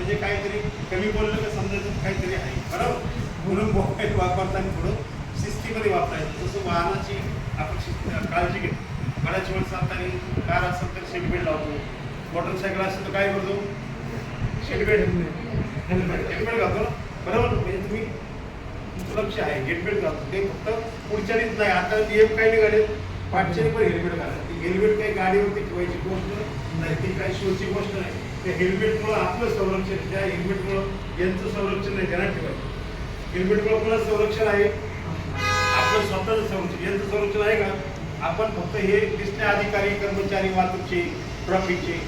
म्हणजे काहीतरी कमी बोललं का समजायचं काहीतरी आहे. बरोबर? म्हणून मोबाईल वापरताना थोडं शिस्तीमध्ये वापरायचं. जसं वाहनाची आपण शिस्त काळजी घेतो बऱ्याच वेळ चालताना कार. असेल तर सीट बेल्ट लावतो. मोटरसायकल असेल तर काय करतो? Seat belt helmet. हेल्मेट घालतो. ना बरोबर? म्हणजे तुम्ही सुरक्ष आहे. हेल्मेट घालतो. ते फक्त पुढच्यानीच नाही. आता नियम काय निघाले पाठच्यानी पण हेल्मेट घालतात हेल्मेट काही गाडीवरती ठेवायची गोष्ट नाही. ती काही शोची गोष्ट नाही. त्या हेल्मेटमुळं आपलं संरक्षण त्या हेल्मेटमुळं यांचं संरक्षण नाही त्यांना ठेवायचं हेल्मेटमुळं कोणाचं संरक्षण आहे? आपलं स्वतःचं संरक्षण. यांचं संरक्षण आहे का? आपण फक्त हे दिसणे अधिकारी कर्मचारी वाहतूकचे ट्रॉफिकचे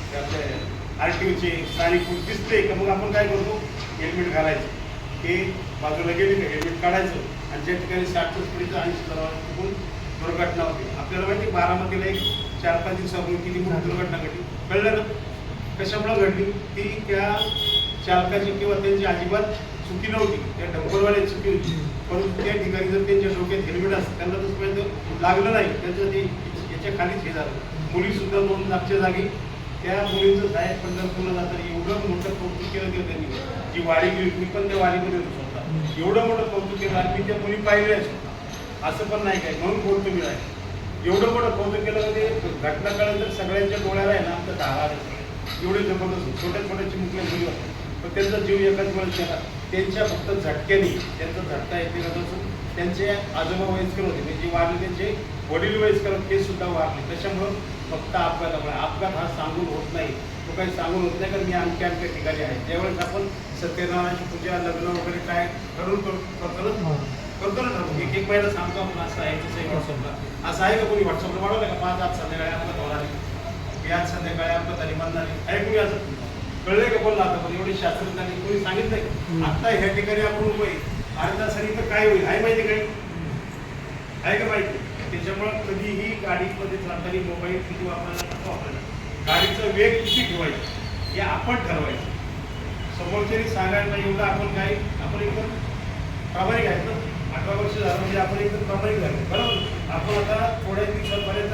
आर टी ओचे स्थानिक दिसते का? मग आपण काय करतो? हेल्मेट घालायचं. ते बाजूला गेले का? हेल्मेट काढायचं आणि ज्या ठिकाणी साठ स्पीडचं ऐंशी चुकून दुर्घटना होती. आपल्याला माहिती बारामतीला एक चार पाच दिवसापूर्वी किती मोठी दुर्घटना घडली. कळलं ना? कशामुळे घडली? ती त्या चालकाची किंवा त्यांची अजिबात चुकी नव्हती. त्या डंपरवाल्याची चुकी होती. परंतु त्या ठिकाणी जर त्यांच्या डोक्यात हेल्मेट असतं त्यांना तसपर्यंत लागलं नाही. त्यांचं ते याच्या खालीच हे झालं. मुली सुद्धा दोन मागच्या जागी त्या मुलींचं साहेब पंढरपूरला जातात एवढं मोठं कौतुक केलं गेलं त्यांनी. जी वाडी गेली मी पण त्या वाडीमध्ये होतो स्वतः. एवढं मोठं कौतुक केलं आणि मी त्या मुली पाहिल्या स्वतः. असं पण नाही काय म्हणून बोलतो मी एवढं मोठं कौतुक केलं म्हणजे घटना कळलं तर सगळ्यांच्या डोळ्याला आहे ना आमचं दहा एवढे जबरदस्त छोट्या छोट्या चिमुकल्या मुली असतात पण त्यांचा जीव एकाच वेळेस गेला. त्यांच्या फक्त झटक्याने त्यांचा झटका येते नसून त्यांचे आजोबा वयस्कर होते. म्हणजे जे वारले त्यांचे वडील वयस्कर ते सुद्धा वारले. त्याच्यामुळं फक्त अपघातामुळे अपघात हा सांगून होत नाही. तो काही सांगून होत नाही कारण मी आणखी आणखी ठिकाणी आहे. ज्यावेळेस आपण सत्यनारायणाची पूजा लग्न वगैरे काय ठरवून कर- करतो ना. करतो ना. ठरवून एक एक महिना सांगतो आपण असं आहे तसं व्हॉट्सअपला असं आहे का कोणी? व्हॉट्सअपला वाढवलं का? पाच आज संध्याकाळी आपलं होणार मी आज संध्याकाळी तरी म्हणणार आहे. कोणी असं कळलंय का बोलला आता? पण एवढी शास्त्रज्ञांनी कोणी सांगितलंय. आता ह्या ठिकाणी आपण उभं आहे. अर्धा तासाने तर काय होईल? आहे माहिती काय आहे का माहिती? त्याच्यामुळं कधीही गाडीमध्ये जाताना मोबाईल किती वापरायला कसं वापरायला गाडीचा वेग किती ठेवायचा? हे आपण ठरवायचं. समोरच्यानी सांगायला एवढं आपण काय आपण एकदम प्रामाणिक आहेत ना? अठरा वर्ष झालं म्हणजे आपण एकदम प्रामाणिक झाले. बरोबर? आपण आता थोड्या दिवसांपर्यंत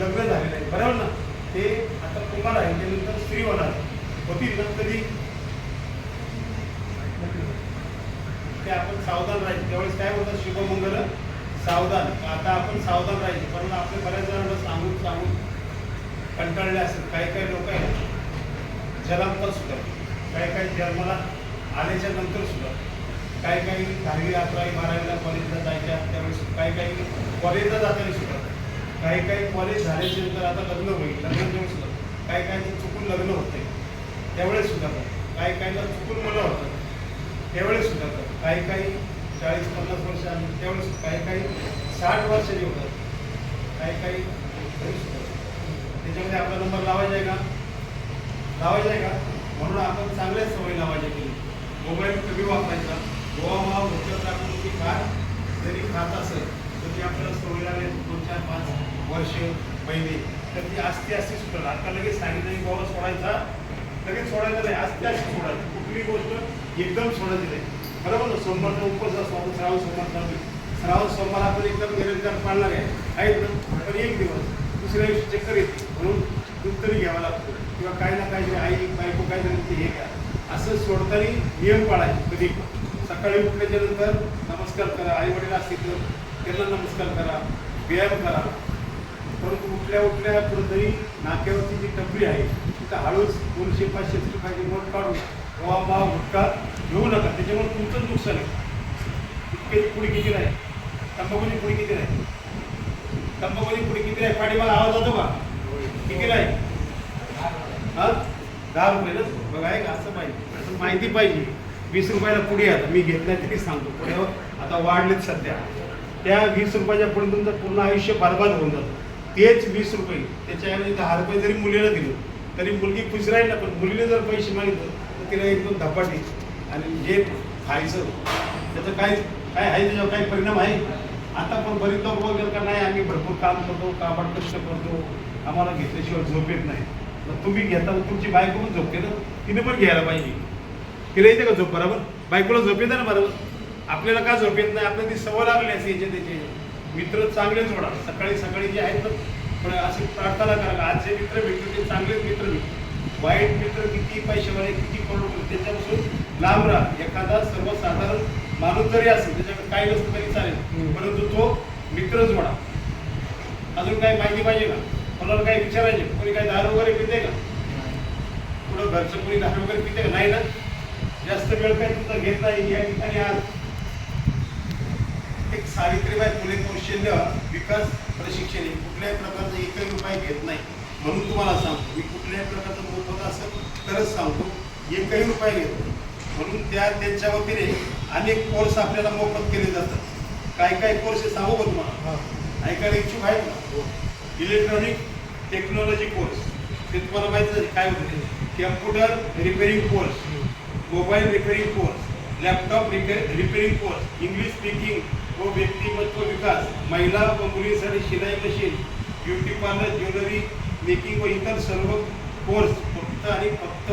लग्न झालेलं आहे. बरोबर ना? ते आता कुमार आहे त्यानंतर स्त्री होणार होतील ना कधी? ते आपण सावधान राहायचे त्यावेळेस काय होतं शुभमंगल सावधान. आता आपण सावधान राहायचे कारण आपले बऱ्याच जणांना सांगून सांगून कंटाळले असेल काही काही लोक आहेत. जलांतर सुद्धा. काही काही जन्माला आल्याच्यानंतर सुद्धा. काही काही दहावी अकरावी बारावीला कॉलेजला जायच्या त्यावेळेस काही काही कॉलेजला जाताना सुद्धा. काही काही कॉलेज झाल्याचे नंतर आता लग्न होईल लग्न सुद्धा. काही काही चुकून लग्न होते त्यावेळेस सुद्धा काही काहीला चुकून मुलं होतं त्यावेळेस सुद्धा काही काही चाळीस पन्नास वर्ष आली त्यावेळेस काही काही साठ वर्षांनी होतात काही काही सुद्धा. त्याच्यामध्ये आपला नंबर लावायचा आहे का? लावायचा आहे का? म्हणून आपण चांगल्याच सवयी लावायच्या केली मोबाईल कमी वापरायचा. गोवा मावा भुक्कत टाकून जरी खात असेल तर ती आपल्याला सवय लागेल. दोन चार पाच. वर्ष महिने. तर ती आस्ती आस्ती सुटल. आता लगेच सांगितलं की बाबा सोडायचा. लगेच सोडायचं नाही. आस्ती असते सोडायचं. कुठली गोष्ट एकदम सोडायची नाही. बरोबर ना? सोमवारचा उपवास असतो. आपण श्रावण सोमवार चालू श्रावण सोमवार आपण एकदम निरंतर पाळणार आहे. ना? पण एक दिवस. दुसऱ्या दिवशी चक्कर येते. म्हणून दूध तरी घ्यावा लागतो. किंवा काही ना काही आई बायको काय ते हे घ्या. असं सोडताना नियम पाळायचे कधी पण. सकाळी उठल्याच्या नंतर नमस्कार करा. आई वडील असतील तर त्यांना नमस्कार करा. व्यायाम करा. परंतु उठल्या उठल्या कुठंतरी नाक्यावरची जी टपरी आहे तिथं हळूच दोनशे पाचशे रुपयाची नोट काढून गोवा भाव गुटखा घेऊ नका. त्याच्यामुळे तुमचंच नुकसान आहे. इतके पुढे किती नाही. तंबाखूची पुढे किती नाही. तंबाखूची पुढे किती आहे पाठीमाला आवाज जातो का? किती नाही? हा? दहा रुपये ना? बघा आहे का असं पाहिजे. असं माहिती पाहिजे. वीस रुपयाला पुढे आता मी घेतला तरी सांगतो. पुढे हो, आता वाढलेत सध्या. त्या वीस रुपयाच्या पुढे तुमचं पूर्ण आयुष्य बरबाद होऊन जातं. तेच वीस रुपये. त्याच्याऐवजी दहा रुपये जरी मुलीला दिलं तरी मुलगी खुश राहील ना पण मुलीने जर पैसे मागितलं तर तिला एकदम धपाटी आणि जे खायचं त्याचं काय काय आहे त्याच्यावर काही परिणाम आहे? आता पण बरीच लोक वगैरे का नाही आम्ही भरपूर काम करतो काबाड कष्ट करतो आम्हाला घेतल्याशिवाय झोप येत नाही. मग तुम्ही घेता तुमची बायको पण झोपते ना तिने पण घ्यायला पाहिजे. तिला येते का झोप? बरोबर? बायकोला झोप येते ना बरोबर? आपल्याला का झोप येत नाही? आपल्याला ती सवय लागली असे याच्या त्याचे. मित्र चांगले जोडा सकाळी सकाळी जे आहेत ना पण अशी प्रार्थना करा आज जे मित्र भेटले ते चांगलेच मित्र भेटले. वाईट मित्र किती पैशावाले किती करोड त्याच्यापासून लांब राहा. एखादा सर्वसाधारण माणूस जरी असेल त्याच्याकडे काही नसतं तरी चालेल. परंतु तो मित्रच म्हणा अजून काही माहिती पाहिजे का? कोणाला काही विचारायचे? कोणी काही दारू वगैरे पिते का? कुठं घरचं कोणी दारू वगैरे पिते का? नाही ना? जास्त वेळ काही तुझा घेत नाही या ठिकाणी आज एक सावित्रीबाई फुले कौशल्य विकास प्रशिक्षण आहे कुठल्याही प्रकारचा एकही रुपये घेत नाही. म्हणून तुम्हाला सांगतो मी कुठल्याही प्रकारचं मोफत असेल तरच सांगतो एकही रुपये घेत नाही. म्हणून त्या त्यांच्या वतीने अनेक कोर्स आपल्याला मोफत केले जातात. काय काय कोर्स आहे सांगू का तुम्हाला? हा. ऐकायला इच्छुक आहेत का इलेक्ट्रॉनिक टेक्नॉलॉजी कोर्स ते तुम्हाला माहिती आहे काय होते computer repairing course mobile repairing course laptop repairing course English speaking व व्यक्तिमत्व विकास महिला व मुलींसाठी शिलाई machine beauty parlour jewellery making व इतर सर्व कोर्स फक्त आणि फक्त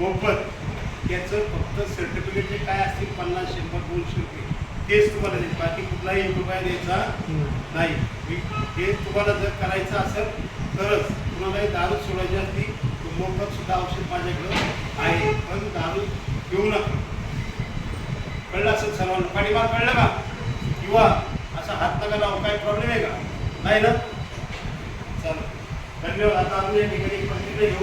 मोफत. याचं फक्त सर्टिफिकेट काय असतील? पन्नास शंभर दोनशे रुपये. तेच तुम्हाला देईल. बाकी कुठलाही एक रुपया द्यायचा नाही. हे तुम्हाला जर करायचं असेल तरच तुम्हाला दारू सोडायची असली तर मोफत सुद्धा औषध माझ्याकडं आहे. पण दारू घेऊ नका. कळलं असेल सर्वांना? पाठीमाग कळलं का? किंवा असा हात नका लावू काय प्रॉब्लेम आहे का? नाही ना? चालेल धन्यवाद. आता अजून या ठिकाणी प्रतिक्रिया घेऊ.